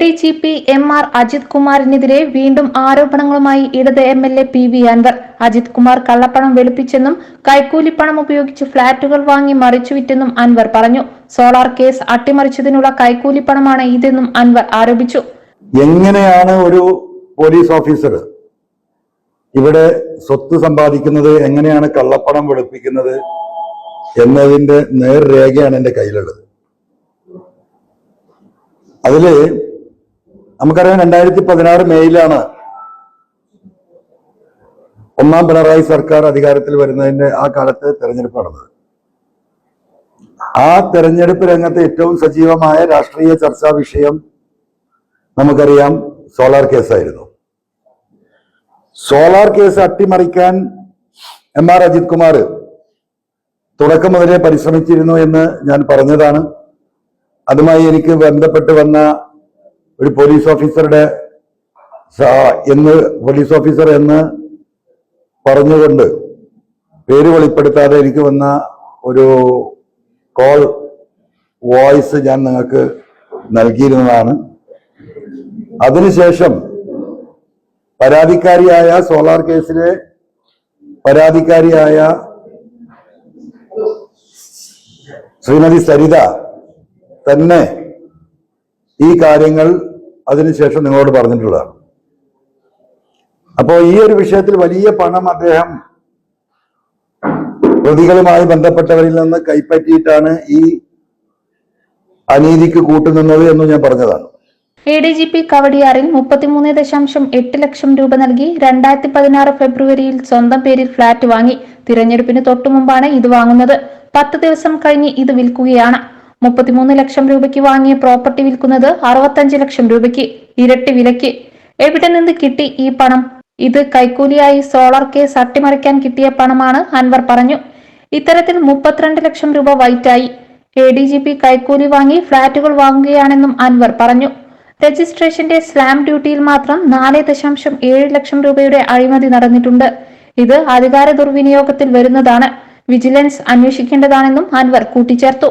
D G P M R Ajith കുമാറിനെതിരെ വീണ്ടും ആരോപണങ്ങളുമായി ഇടത് M L A P V Anvar. Ajith Kumar കള്ളപ്പണം വെളുപ്പിച്ചെന്നും കൈക്കൂലിപ്പണം ഉപയോഗിച്ച് ഫ്ളാറ്റുകൾ വാങ്ങി മറിച്ചുവിറ്റെന്നും അൻവർ പറഞ്ഞു. സോളാർ കേസ് അട്ടിമറിച്ചതിനുള്ള കൈക്കൂലിപ്പണമാണ് ഇതെന്നും അൻവർ ആരോപിച്ചു. എങ്ങനെയാണ് ഒരു പോലീസ് ഓഫീസർ ഇവിടെ സ്വത്ത് സമ്പാദിക്കുന്നത് എങ്ങനെയാണ് കള്ളപ്പണം വെളുപ്പിക്കുന്നത് എന്നതിന്റെ നേർരേഖയാണ് എന്റെ കയ്യിലുള്ളത്. അതിൽ നമുക്കറിയാം രണ്ടായിരത്തി പതിനാറ് മെയ്യിലാണ് ഒന്നാം പിണറായി സർക്കാർ അധികാരത്തിൽ വരുന്നതിന്റെ ആ കാലത്ത് തെരഞ്ഞെടുപ്പ് നടന്നത്. ആ തെരഞ്ഞെടുപ്പ് രംഗത്ത് ഏറ്റവും സജീവമായ രാഷ്ട്രീയ ചർച്ചാ വിഷയം നമുക്കറിയാം സോളാർ കേസായിരുന്നു. സോളാർ കേസ് അട്ടിമറിക്കാൻ എം ആർ അജിത് കുമാർ തുടക്കം മുതലേ പരിശ്രമിച്ചിരുന്നു എന്ന് ഞാൻ പറഞ്ഞതാണ്. അതുമായി എനിക്ക് ബന്ധപ്പെട്ട് വന്ന ഒരു പോലീസ് ഓഫീസറുടെ എന്ന് പോലീസ് ഓഫീസർ എന്ന് പറഞ്ഞുകൊണ്ട് പേര് വെളിപ്പെടുത്താതെ എനിക്ക് വന്ന ഒരു കോൾ വോയിസ് ഞാൻ നിങ്ങൾക്ക് നൽകിയിരുന്നതാണ്. അതിനുശേഷം പരാതിക്കാരിയായ സോളാർ കേസിലെ പരാതിക്കാരിയായ ശ്രീമതി സരിത തന്നെ ഈ കാര്യങ്ങൾ അതിനുശേഷം നിങ്ങളോട് പറഞ്ഞിട്ടുള്ളതാണ്. അപ്പോൾ ഈ ഒരു വിഷയത്തിൽ വലിയ പണം അദ്ദേഹം പ്രതികളുമായി ബന്ധപ്പെട്ടവരിൽ നിന്ന് കൈപ്പറ്റിയിട്ടാണ് ഈ അനീതിക്ക് കൂട്ടുനിന്നത് എന്ന് ഞാൻ പറഞ്ഞതാണ്. എ ഡി ജി പി കവടിയാറിൽ മുപ്പത്തിമൂന്ന് ദശാംശം എട്ട് ലക്ഷം രൂപ നൽകി രണ്ടായിരത്തി പതിനാറ് ഫെബ്രുവരിയിൽ സ്വന്തം പേരിൽ ഫ്ളാറ്റ് വാങ്ങി. തിരഞ്ഞെടുപ്പിന് തൊട്ടുമുമ്പാണ് ഇത് വാങ്ങുന്നത്. പത്ത് ദിവസം കഴിഞ്ഞ് ഇത് വിൽക്കുകയാണ്. മുപ്പത്തിമൂന്ന് ലക്ഷം രൂപയ്ക്ക് വാങ്ങിയ പ്രോപ്പർട്ടി വിൽക്കുന്നത് അറുപത്തഞ്ച് ലക്ഷം രൂപയ്ക്ക് ഇരട്ടി വിലയ്ക്ക്. എവിടെ നിന്ന് കിട്ടി ഈ പണം? ഇത് കൈക്കൂലിയായി സോളാർ കേസ് അട്ടിമറിക്കാൻ കിട്ടിയ പണമാണ് അൻവർ പറഞ്ഞു. ഇത്തരത്തിൽ മുപ്പത്തിരണ്ട് ലക്ഷം രൂപ വൈറ്റായി. എ ഡി ജി പി കൈക്കൂലി വാങ്ങി ഫ്ളാറ്റുകൾ വാങ്ങുകയാണെന്നും അൻവർ പറഞ്ഞു. രജിസ്ട്രേഷന്റെ സ്ലാം ഡ്യൂട്ടിയിൽ മാത്രം നാല് ദശാംശം ഏഴ് ലക്ഷം രൂപയുടെ അഴിമതി നടന്നിട്ടുണ്ട്. ഇത് അധികാര ദുർവിനിയോഗത്തിൽ വരുന്നതാണ്. വിജിലൻസ് അന്വേഷിക്കേണ്ടതാണെന്നും അൻവർ കൂട്ടിച്ചേർത്തു.